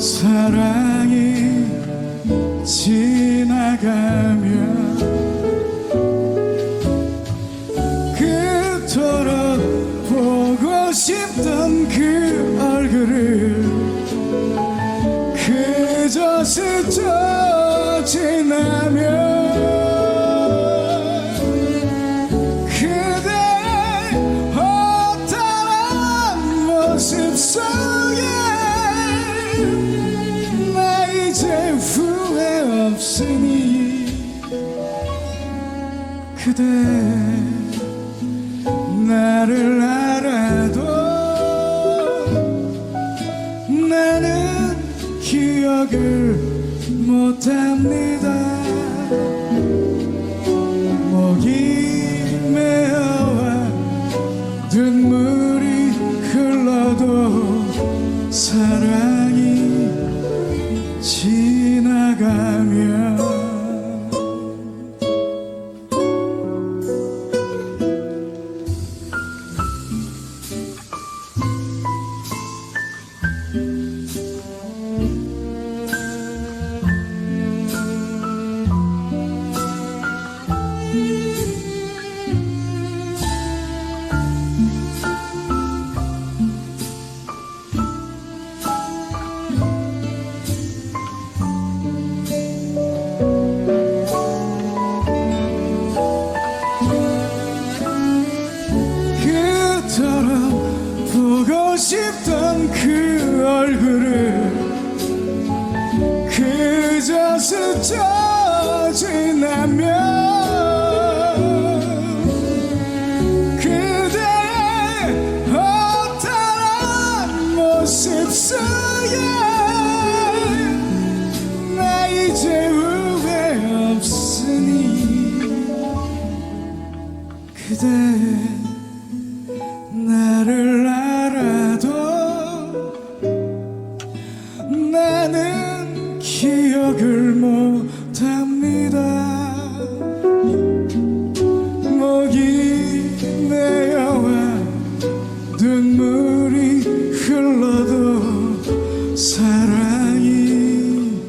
사랑이 지나가면 그토록 보고 싶던 그 얼굴을 그저 스쳐 지나면 그대 허탈한 모습 속 그대 나를 알아도 나는 기억을 못합니다. 사랑이 싶던 그 얼굴을 그저 스쳐 지나면 그대 못합니다. 목이 내려와 눈물이 흘러도 사랑이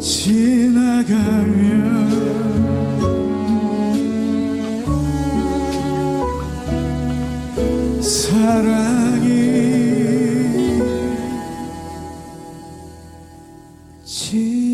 지나가면 사랑이 지